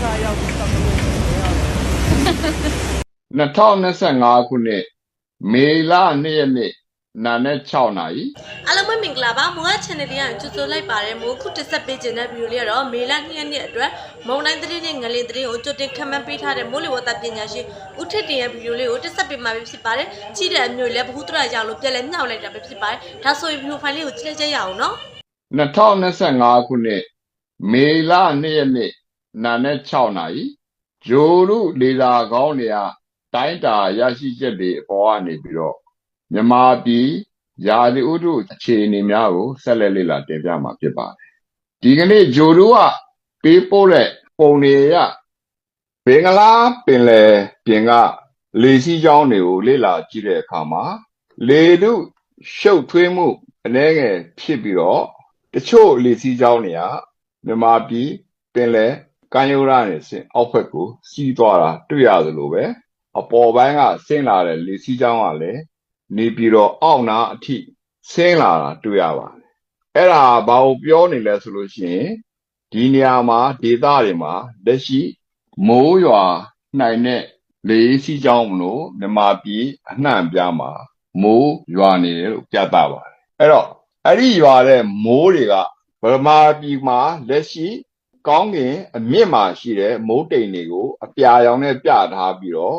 ခါရောက်ပြီးတော့လို့နေရတယ်2025ခုနှစ်မေလ2ရက်နေ့နာနဲ့6နာရီအားလုံးပဲမင်္ဂလာပါမိုးက channel လေးကကြိုဆိုလိုက်ပါတယ်မိုးခုတက်ဆက်ပေးခြင်းတဲ့ view လေးကတော့မေလ2ရက်နေ့အတွက်မုံတိုင်းသတင်းနဲ့ငလင်သတင်းကိုကြိုတင်ခန့်မှန်းပေးထားတဲ့မိုးလေဝသပညာရှင်ဦးထက်တင်ရဲ့ view လေးကိုတက်ဆက်ပေးမှာပဲဖြစ်ပါတယ်ကြည့်တဲ့အမျိုးလည်းဘ ഹു တရရအောင်လို့ပြန်လဲမြောက်လိုက်တာပဲဖြစ်ပါတယ်ဒါဆိုရင် view file လေးကိုကြည့်လိုက်ကြရအောင်နော်2025ခုနှစ်မေလ2ရက်နေ့ နာနဲ့6နာရီဂျိုရုလေလာကောင်းတွေကတိုင်းတာရရှိချက်တွေအပေါ်ကနေပြီးတော့မြန်မာပြည်ယာတိဥတုအခြေအနေများကိုဆက်လက်လေ့လာတင်ပြမှာဖြစ်ပါတယ်ဒီကနေ့ဂျိုရုကပေးပို့တဲ့ပုံတွေရဘင်္ဂလားပင်လယ်ပြင်ကလေစီးကြောင်းတွေကိုလေ့လာကြည့်တဲ့အခါမှာလေတုရှုပ်ထွေးမှုအနည်းငယ်ဖြစ်ပြီးတော့တချို့လေစီးကြောင်းတွေကမြန်မာပြည်ပင်လယ် ကမ်းရိုးတန်းနဲ့ဆင်အောက်ဘက်ကိုစီးသွားတာတွေ့ရသလိုပဲအပေါ်ပိုင်းကဆင်းလာတဲ့လေစီးကြောင်းကလည်းနေပြီးတော့အောက်နာအထိဆင်းလာတာတွေ့ရပါတယ်အဲ့ဒါဘာကိုပြောနေလဲဆိုလို့ရှိရင်ဒီနေရာမှာဒေသတွေမှာလက်ရှိမိုးရွာနိုင်တဲ့လေစီးကြောင်းမလို့မြန်မာပြည်အနှံ့အပြားမှာမိုးရွာနေတယ်လို့ပြသပါတယ်အဲ့တော့အဲ့ဒီရွာတဲ့မိုးတွေကဗမာပြည်မှာလက်ရှိ ကောင်းကင်အမြင့်မှာရှိတဲ့မိုးတိမ်တွေကို အပြာရောင်နဲ့ပြထားပြီးတော့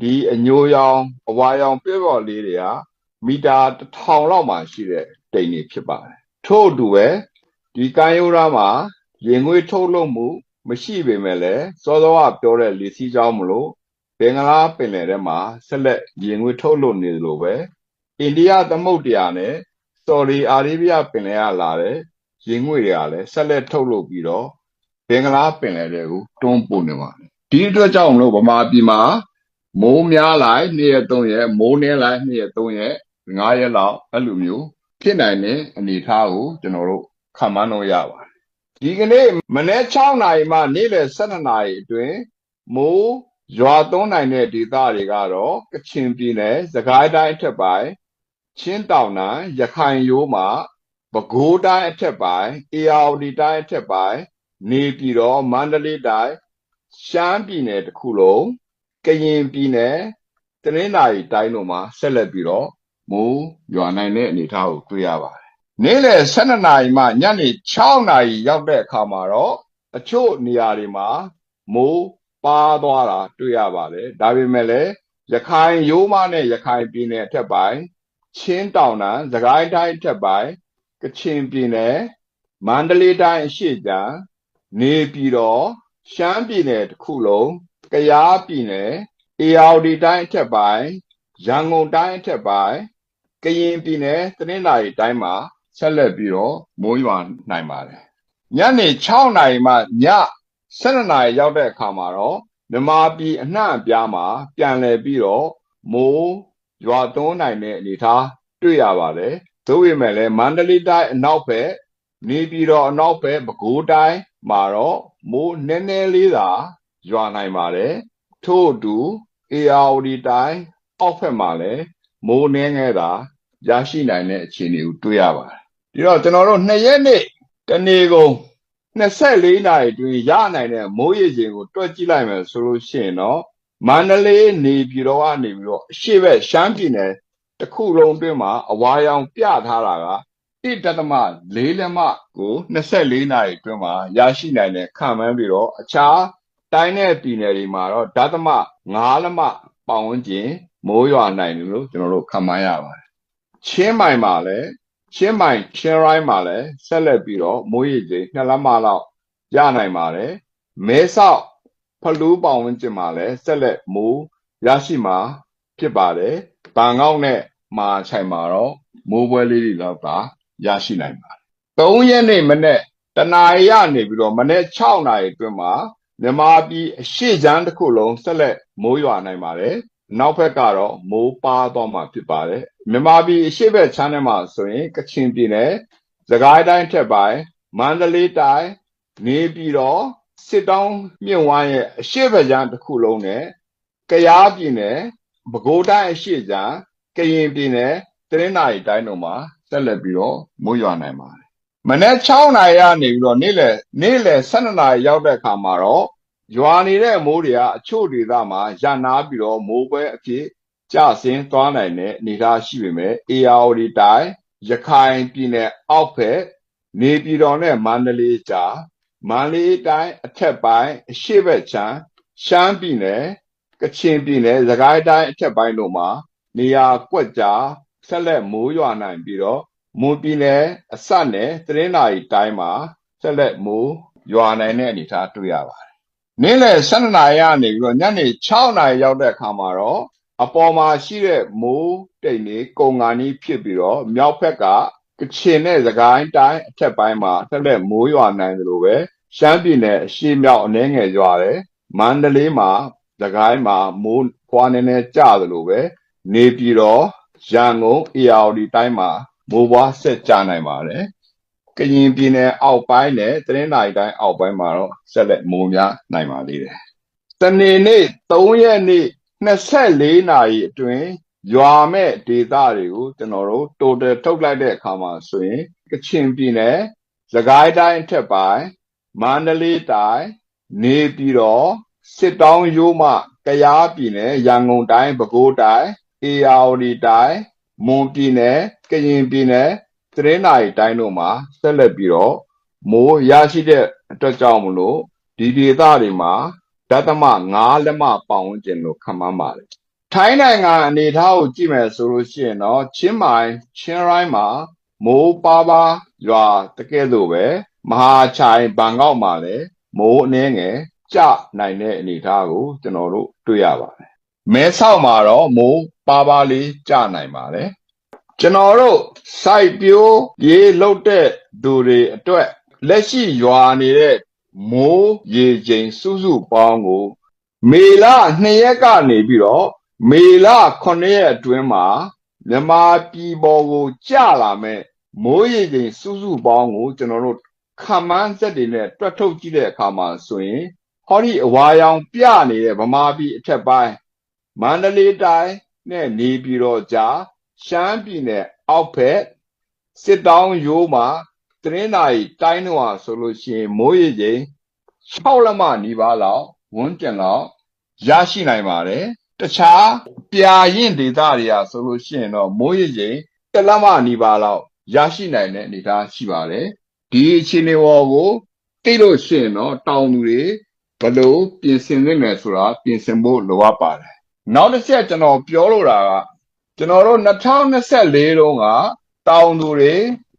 ဒီအညိုရောင်အဝါရောင်ပြည့်ပေါ်လေးတွေကမီတာ1000လောက်မှရှိတဲ့တိမ်တွေဖြစ်ပါတယ်ထို့အတူပဲဒီကမ်းရိုးသားမှာရင်ငွေထုတ်လုပ်မှု မရှိပေမဲ့လည်းစောစောကပြောတဲ့လေစီးကြောင်းမလို့ဘင်္ဂလားပင်လယ်ထဲမှာဆက်လက်ရင်ငွေထုတ်လုပ်နေသလိုပဲအိန္ဒိယသမုဒ္ဒရာနဲ့ဆော်ဒီအာရေဗျပင်လယ်ကလာတဲ့ရေငွေတွေကလည်းဆက်လက်ထုတ်လုပ်ပြီးတော့ဘ င်္ဂလားပင်လယ်တွေကိုတွန်းပို့နေပါတယ်ဒီအတွက်ကြောင့်မလို့ဗမာပြည်မှာမိုးများလိုက်2ရက်3ရက်မိုးနည်းလိုက်2ရက်3ရက်5ရက်လောက်အဲ့လိုမျိုးဖြစ်နိုင်တဲ့အနေအထားကိုကျွန်တော်တို့ခန့်မှန်းလို့ရပါတယ်ဒီကနေ့မနေ့6နာရီမှနေ့လယ်12နာရီအတွင်းမိုးရွာသွန်းနိုင်တဲ့ဒေသတွေကတော့ကချင်ပြည်နယ်စကိုင်းတိုင်းအထက်ပိုင်းချင်းတောင်နိုင်ရခိုင်ရိုးမှာပဲခူးတိုင်းအထက်ပိုင်းအေရဝတီတိုင်းအထက်ပိုင်း နေပြည်တော်မန္တလေးတိုင်းရှမ်းပြည်နယ်တစ်ခုလုံးကရင်ပြည်နယ်တနင်္သာရီတိုင်းတို့မှာဆက်လက်ပြီးတော့မိုးရွာနိုင်တဲ့အနေအထားကိုတွေ့ရပါတယ်။နေ့လယ်12နာရီမှညနေ6နာရီရောက်တဲ့အခါမှာတော့အချို့နေရာတွေမှာမိုးပါသွားတာတွေ့ရပါတယ်။ဒါပေမဲ့လည်းရခိုင်ရိုးမနဲ့ရခိုင်ပြည်နယ်အထက်ပိုင်းချင်းတောင်တန်းစကိုင်းတိုင်းထက်ပိုင်းကချင်ပြည်နယ်မန္တလေးတိုင်းအရှေ့ကျန် နေပြည်တော်ရှမ်းပြည်နယ်တစ်ခုလုံးကယားပြည်နယ်အေရဝတီတိုင်းအထက်ပိုင်းရန်ကုန်တိုင်းအထက်ပိုင်းကရင်ပြည်နယ်တနင်္သာရီတိုင်းမှာဆက်လက်ပြီးတော့မိုးရွာနိုင်ပါတယ်ညနေ6နာရီမှည7နာရီရောက်တဲ့အခါမှာတော့မြန်မာပြည်အနှံ့အပြားမှာပြန်လည်ပြီးတော့မိုးရွာသွန်းနိုင်တဲ့အနေအထားတွေ့ရပါတယ်။သို့ပေမဲ့လည်းမန္တလေးတိုင်းအနောက်ဘက် နေပြည်တော်အနောက်ဘက်ပဲခူးတိုင်းမှာတော့မိုးနည်းနည်းလေးသာရွာနိုင်ပါတယ်။ထို့အတူအေရဝတီတိုင်းအောက်ဘက်မှာလည်းမိုးနည်းငယ်သာရရှိနိုင်တဲ့အခြေအနေကိုတွေ့ရပါတယ်။ဒီတော့ကျွန်တော်တို့နှစ်ရက်နေ့တနေ့ကုန်24နာရီအတွင်းရနိုင်တဲ့မိုးရေချိန်ကိုတွက်ကြည့်လိုက်မယ်ဆိုလို့ရှိရင်တော့မန္တလေးနေပြည်တော်ကနေပြီးတော့အရှေ့ဘက်ရှမ်းပြည်နယ်တစ်ခုလုံးအတွင်းမှာအဝါရောင်ပြထားတာက 1.4လက်မကို24နာရီအတွင်းမှာရရှိနိုင်တဲ့ခံမှန်းပြီးတော့အခြားတိုင်းနဲ့ပြည်နယ်တွေမှာတော့ဓာတ်သမ5လက်မပတ်ဝန်းကျင်မိုးရွာနိုင်တယ်လို့ကျွန်တော်တို့ခံမှန်းရပါတယ်ချင်းမိုင်မှာလည်းချင်းမိုင်ချင်းရိုင်းမှာလည်းဆက်လက်ပြီးတော့မိုးရေချိန်2လက်မလောက်ရနိုင်ပါတယ်မဲဆောက်ဖလူးပောင်ဝန်းကျင်မှာလည်းဆက်လက်မိုးရရှိမှာဖြစ်ပါတယ်။ဘန်ကောက်နဲ့မာချိုင်မှာတော့မိုးပွဲလေးတွေတော့သာ ရရှိနိုင်ပါတယ်။၃ရက်နေ့မနေ့တနာရီရနေပြီးတော့မနေ့6နာရီအတွင်းမှာမြန်မာပြည်အရှေ့ချမ်းတစ်ခုလုံးဆက်လက်မိုးရွာနိုင်ပါတယ်။နောက်ဘက်ကတော့မိုးပါသွားမှာဖြစ်ပါတယ်။မြန်မာပြည်အရှေ့ဘက်ချမ်းထဲမှာဆိုရင်ကချင်ပြည်နယ်စကိုင်းတိုင်းထက်ပိုင်းမန္တလေးတိုင်းနေပြည်တော်စစ်တောင်းမြင့်ဝမ်းရဲ့အရှေ့ဘက်ကျမ်းတစ်ခုလုံးနဲ့ကယားပြည်နယ်ပဲခူးတိုင်းအရှေ့ကျမ်းကရင်ပြည်နယ်တနင်္သာရီတိုင်းတို့မှာ ဆက်လက်ပြီးတော့မိုးရွာနိုင်ပါတယ်။မနေ့6နာရီကနေပြီးတော့နေ့လယ်နေ့လယ်12နာရီရောက်တဲ့အခါမှာတော့ရွာနေတဲ့မိုးတွေကအချို့ဒေသမှာရနာပြီးတော့မိုးပွဲအဖြစ်ကျဆင်းသွားနိုင်တဲ့အနေအထားရှိပေမဲ့ ARD တိုင်းရခိုင်ပြည်နယ်အောက်ဖက်နေပြည်တော်နဲ့မန္တလေးကြားမန္တလေးတိုင်းအထက်ပိုင်းအရှေ့ဘက်ခြမ်းရှမ်းပြည်နယ်ကချင်ပြည်နယ်စကိုင်းတိုင်းအထက်ပိုင်းတို့မှာနေရာကွက်ကြား ဆက်လက်မိုးရွာနိုင်ပြီးတော့မွန်ပြည်နယ်အစပ်နဲ့တရင်းနာရီတိုင်းမှာဆက်လက်မိုးရွာနိုင်တဲ့အနေအထားတွေ့ရပါတယ်။နေ့လယ်12နာရီကနေပြီးတော့ညနေ6နာရီရောက်တဲ့အခါမှာတော့အပေါ်မှာရှိတဲ့မိုးတိမ်တွေကုံငါနီးဖြစ်ပြီးတော့မြောက်ဘက်ကကချင်နဲ့စကိုင်းတိုင်းအထက်ပိုင်းမှာဆက်လက်မိုးရွာနိုင်တယ်လို့ပဲရှမ်းပြည်နယ်အရှေ့မြောက်အနှဲငယ်ရွာတယ်မန္တလေးမှာစကိုင်းမှာမိုးဖွာနေနေကြတယ်လို့ပဲနေပြည်တော် ရန်ကုန် ARD တိုင်းမှာမိုးပွားဆက်ကြနိုင်ပါတယ်ကရင်ပြည်နယ်အောက်ပိုင်းနဲ့တရင်းနိုင်တိုင်းအောက်ပိုင်းမှာတော့ဆက်လက်မိုးများနိုင်ပါသေးတယ်တနေ့နေ့3ရက်နေ့24နာရီအတွင်းရွာမဲ့ဒေသတွေကိုကျွန်တော်တို့ total ထုတ်လိုက်တဲ့အခါမှာဆိုရင်ကချင်ပြည်နယ်စကိုင်းတိုင်းအထက်ပိုင်းမန္တလေးတိုင်းနေပြည်တော်စစ်တောင်းရိုးမှကယားပြည်နယ်ရန်ကုန်တိုင်းပဲခူးတိုင်း အေရဝတီတိုင်းမွန်ပြည်နယ်ကရင်ပြည်နယ်သရင်းနိုင်တိုင်းတို့မှာဆက်လက်ပြီးတော့မိုးရရှိတဲ့အတွက်ကြောင့်မလို့ဒီဒေသတွေမှာဓာတ်သမ9လက်မပေါင်ဝန်းကျင်လို့ခန့်မှန်းပါတယ်ထိုင်းနိုင်ငံအနေအထားကိုကြည့်မယ်ဆိုလို့ရှိရင်တော့ချင်းမိုင်ချင်းရိုင်းမှာမိုးပါပါရွာတကယ်လို့ပဲမဟာချိုင်ဘန်ကောက်မှာလည်းမိုးအနှဲငယ်ကျနိုင်တဲ့အနေအထားကိုကျွန်တော်တို့တွေ့ရပါတယ်မဲဆောက်မှာတော့မိုး ပါပါလေးကျနိုင်ပါတယ်ကျွန်တော်တို့စိုက်ပျိုးရေလုတ်တဲ့သူတွေအတွက်လက်ရှိရွာနေတဲ့မိုးရေချိန်စုစုပေါင်းကို မေလ2ရက်ကနေပြီးတော့မေလ9ရက်အတွင်းမှာမြန်မာပြည်ပေါ်ကိုကျလာမဲ့မိုးရေချိန်စုစုပေါင်းကိုကျွန်တော်တို့ခန့်မှန်းဆက်တွေနဲ့တွက်ထုတ်ကြည့်တဲ့အခါမှာဆိုရင်ဟောဒီအဝါရောင်ပြနေတဲ့ဗမာပြည်အထက်ပိုင်းမန္တလေးတိုင်း နဲ့နေပြည်တော်ကြားရှမ်းပြည်နယ်အောက်ဖက်စစ်တောင်းရိုးမှာတရင်းနာရီတိုင်းတော့ဟာဆိုလို့ရှိရင်မိုးရေချိန်6လက်မနီးပါးလောက်ဝန်းကျင်လောက်ရရှိနိုင်ပါတယ်တခြားပြာရင်ဒေသတွေကဆိုလို့ရှိရင်တော့မိုးရေချိန်တစ်လက်မနီးပါးလောက်ရရှိနိုင်တဲ့အနေအထားရှိပါတယ်ဒီအခြေအနေပေါ်ကိုသိလို့ရှိရင်တော့တောင်သူတွေဘယ်လိုပြင်ဆင်သင့်လဲဆိုတာပြင်ဆင်ဖို့လိုအပ်ပါတယ် နောက်တစ်ချက်ကျွန်တော်ပြောလိုတာကကျွန်တော်တို့2024တုန်းကတောင်သူတွေ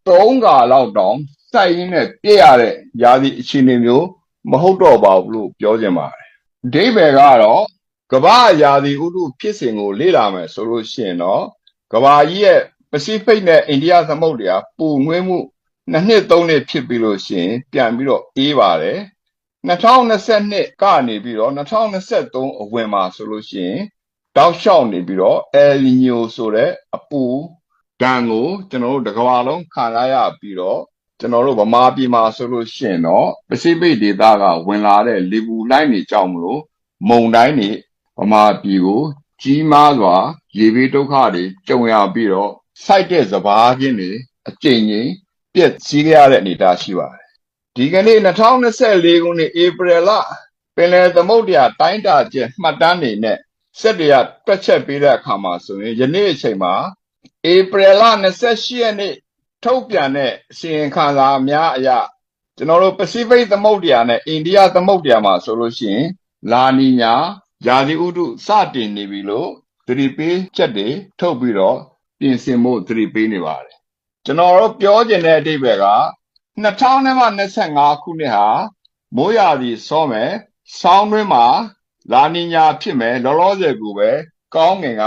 3ကာလောက်တောင်စိုက်ရင်းနဲ့ပြည့်ရတဲ့ယာစီအခြေအနေမျိုးမဟုတ်တော့ပါဘူးလို့ပြောချင်ပါတယ်အဓိပ္ပာယ်ကတော့ကမ္ဘာရာသီဥတုဖြစ်စဉ်ကိုလေ့လာမယ်ဆိုလို့ရှိရင်တော့ကမ္ဘာကြီးရဲ့ပစိဖိတ်နဲ့အိန္ဒိယသမုဒ္ဒရာပူနွေးမှုနှစ်နှစ်သုံးနှစ်ဖြစ်ပြီးလို့ရှိရင်ပြန်ပြီးတော့အေးပါတယ် 2022ကနေပြီးတော့2023အဝင်မှာဆိုလို့ရှိရင်တောက်လျှောက်နေပြီးတော့အယ်လီညိုဆိုတဲ့အပူဒဏ်ကိုကျွန်တော်တို့တစ်ကမ္ဘာလုံးခံရရပြီးတော့ကျွန်တော်တို့ဗမာပြည်မှာဆိုလို့ရှိရင်တော့ပစိဖိတ်ဒေသကဝင်လာတဲ့လေပူလှိုင်းတွေကြောင့်မလို့မုန်တိုင်းတွေဗမာပြည်ကို ကြီးမားစွာရေဘေးဒုက္ခတွေကြုံရပြီးတော့စိုက်တဲ့စဘာချင်းတွေအကျဉ်းချင်းပြည့်စည်ရတဲ့အနေအထားရှိပါတယ် ဒီကနေ့2024ခုနှစ်ဧပြီလပင်လယ်သမုဒ္ဒရာတိုင်းတာကျမှတ်တမ်းတွေနဲ့စက်တွေကတွက်ချက်ပေးတဲ့အခါမှာဆိုရင်ယနေ့အချိန်မှာဧပြီလ28ရက်နေ့ထုတ်ပြန်တဲ့အစီရင်ခံစာများအရကျွန်တော်တို့ပစိဖိတ်သမုဒ္ဒရာနဲ့အိန္ဒိယသမုဒ္ဒရာမှာဆိုလို့ရှိရင် လာနီညာရာသီဥတုစတင်နေပြီလို့သတိပေးချက်တွေထုတ်ပြီးတော့ပြင်ဆင်ဖို့သတိပေးနေပါတယ်ကျွန်တော်တို့ပြောချင်တဲ့အဓိပ္ပာယ်က 2025ခုနှစ်ဟာမိုးရာသီစောမယ်ဆောင်းတွင်းမှာလာနီညာဖြစ်မယ်လောလောဆယ်ကူပဲကောင်းငင်က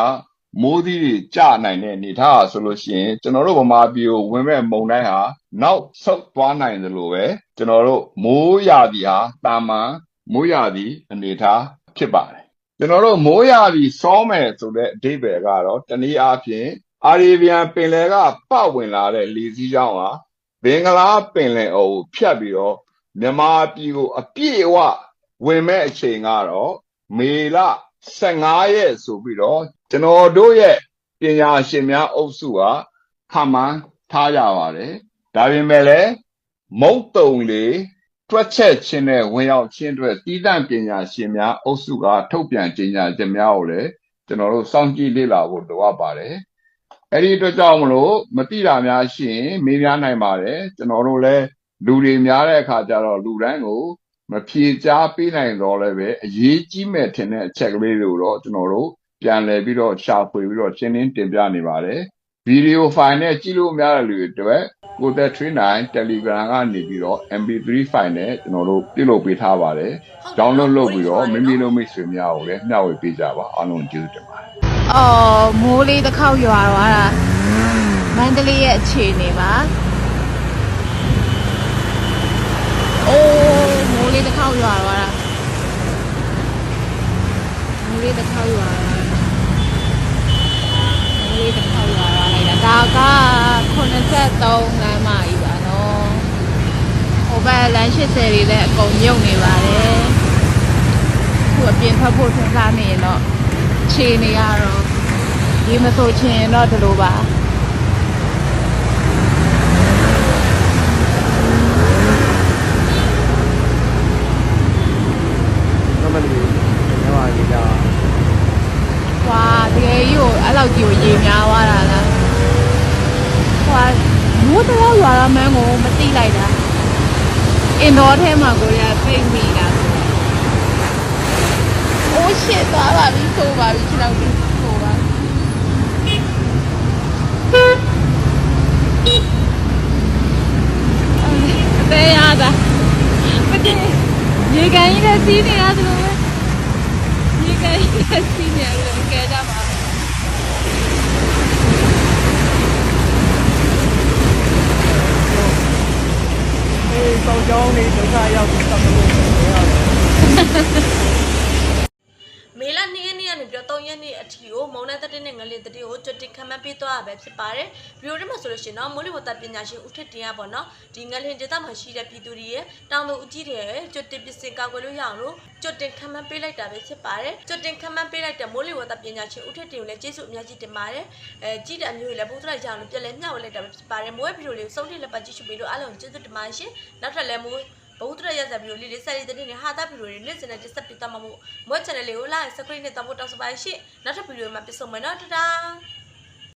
မိုးသီးတွေကျနိုင်တဲ့အနေထားဟာဆိုလို့ရှိရင်ကျွန်တော်တို့ဗမာပြည်ကိုဝင်မဲ့မုန်တိုင်းဟာနောက်ဆုတ်သွားနိုင်သလိုပဲကျွန်တော်တို့မိုးရာသီဟာတာမန်မိုးရာသီအနေထားဖြစ်ပါတယ်ကျွန်တော်တို့မိုးရာသီစောမယ်ဆိုတဲ့အဓိပ္ပာယ်ကတော့တနည်းအားဖြင့်အာရေဗျန်ပင်လယ်ကပတ်ဝင်လာတဲ့လေစီးကြောင်းဟာ ဘင်္ဂလားပင်လယ်အော်ကိုဖြတ်ပြီးတော့မြန်မာပြည်ကိုအပြည့်အဝဝင်မဲ့အချိန်ကတော့မေလ15ရက်ဆိုပြီးတော့ကျွန်တော်တို့ရဲ့ပညာရှင်များအုပ်စုကခန့်မှန်းထားကြပါတယ်ဒါပေမဲ့လည်းမုတ်တုံလေတွက်ချက်ခြင်းနဲ့ဝင်ရောက်ခြင်းအတွက်တည်တံ့ပညာရှင်များအုပ်စုကထုတ်ပြန်ကြေညာချက်များကိုလည်းကျွန်တော်တို့စောင့်ကြည့်လေ့လာဖို့လိုအပ်ပါတယ်။ အဲ့ဒီအတွက်ကြောင့်မလို့မတိတာများရှိရင်မေးများနိုင်ပါတယ်ကျွန်တော်တို့လည်းလူတွေများတဲ့အခါကျတော့လူတိုင်းကိုမဖြေချားပေးနိုင်တော့လည်းပဲအရေးကြီးမဲ့ထင်တဲ့အချက်ကလေးတွေကိုတော့ကျွန်တော်တို့ပြန်လည်ပြီးတော့ရှာဖွေပြီးတော့ရှင်းလင်းတင်ပြနေပါတယ်။ဗီဒီယိုဖိုင်နဲ့ကြည့်လို့များတဲ့လူတွေအတွက်ကိုသက်39 Telegram ကနေပြီးတော့ MP3 ဖိုင်နဲ့ကျွန်တော်တို့ပြုလုပ်ပေးထားပါတယ်။ download လုပ်ပြီးတော့မိမိတို့မိတ်ဆွေများကိုလည်းမျှဝေပေးကြပါအားလုံးကျေးဇူးတင်ပါတယ် အော်မိုးလေးတစ်ခေါက်ရွာသွားတာမန္တလေးရဲ့အခြေအနေပါအိုးမိုးလေးတစ်ခေါက်ရွာသွားတာမိုးလေးတစ်ခေါက်ရွာသွားတာမိုးလေးတစ်ခေါက်ရွာသွားလိုက်တာဒါက83လမ်းမကြီးပါနော်ဟိုဘက်လမ်း80တွေလည်းအကုန်မြုပ်နေပါတယ်ခုအပြင်ထွက်ဖို့စဉ်းစားနေရင်တော့ ခြေနေရတော့ဒီမဆိုချင်တော့ဒီလိုပါမမလီညီမလေးက။ဟွာတကယ်ကြီးကိုအဲ့လောက်ကြီးကိုရေများသွားတာလား။ဟွာမိုးတော့ရွာရမန်းကိုမတိလိုက်တာ။အင်တော်ထဲမှာကိုရပြိတ်မိတာ။အိုး ရှစ်သွားပါပြီဆိုပါပြီခြေတော့ဒီဆိုပါအသေးရတာမတည်ရေကန်ကြီးလည်းစီးနေရတယ်လို့ပဲဒီကနေ့စီးနေလို့ကဲကြပါအေးစောင်းကြောင်းနေဒုက္ခရောက်ပြီးတောက်လို့နေရတယ် မေလ2ရက်နေ့ကနေပြီးတော့3ရက်နေ့ အထိကိုမုံနဲ့တက်တဲ့ငလင်တတိကိုကြွတင်ခံမှန်းပေးသွားရပဲဖြစ်ပါတယ်ဗီဒီယိုထဲမှာဆိုလို့ရှိရင်တော့မိုးလေဝသပညာရှင်ဦးထက်တင်ရပေါ့နော်ဒီငလင်ဒေသမှာရှိတဲ့ပြည်သူတွေရဲ့တောင်သူအကြီးတွေရဲ့ကြွတင်ပစ္စည်းကောက်ွယ်လို့ရအောင်လို့ကြွတင်ခံမှန်းပေးလိုက်တာပဲဖြစ်ပါတယ်ကြွတင်ခံမှန်းပေးလိုက်တဲ့မိုးလေဝသပညာရှင်ဦးထက်တင်ကိုလည်းကျေးဇူးအများကြီးတင်ပါတယ်အဲကြည့်တဲ့အမျိုးတွေလည်းဘုသူလိုက်ကြအောင်လို့ပြက်လဲမျှဝေလိုက်တာပဲဖြစ်ပါတယ်မိုးရဲ့ဗီဒီယိုလေးကိုစုံထိပ်လက်ပတ်ကြည့်ရှုပေးလို့အားလုံးကျေးဇူးတင်ပါတယ်ရှင်နောက်ထပ်လည်းမိုး ဘုဒ္ဓရရဇာဗီဒီယိုလေးလေးဆက်လေးတဲ့နေ့ဟာတာဗီဒီယိုလေးနေ့စဉ်နဲ့တက်ဆက်ပြသမှာမို့မွေး channel လေးကို like subscribe နဲ့တောင်းဖို့တောင်းဆိုပါရှိနောက်ထပ်ဗီဒီယိုမှာပြန်ဆုံမယ်နော်တတား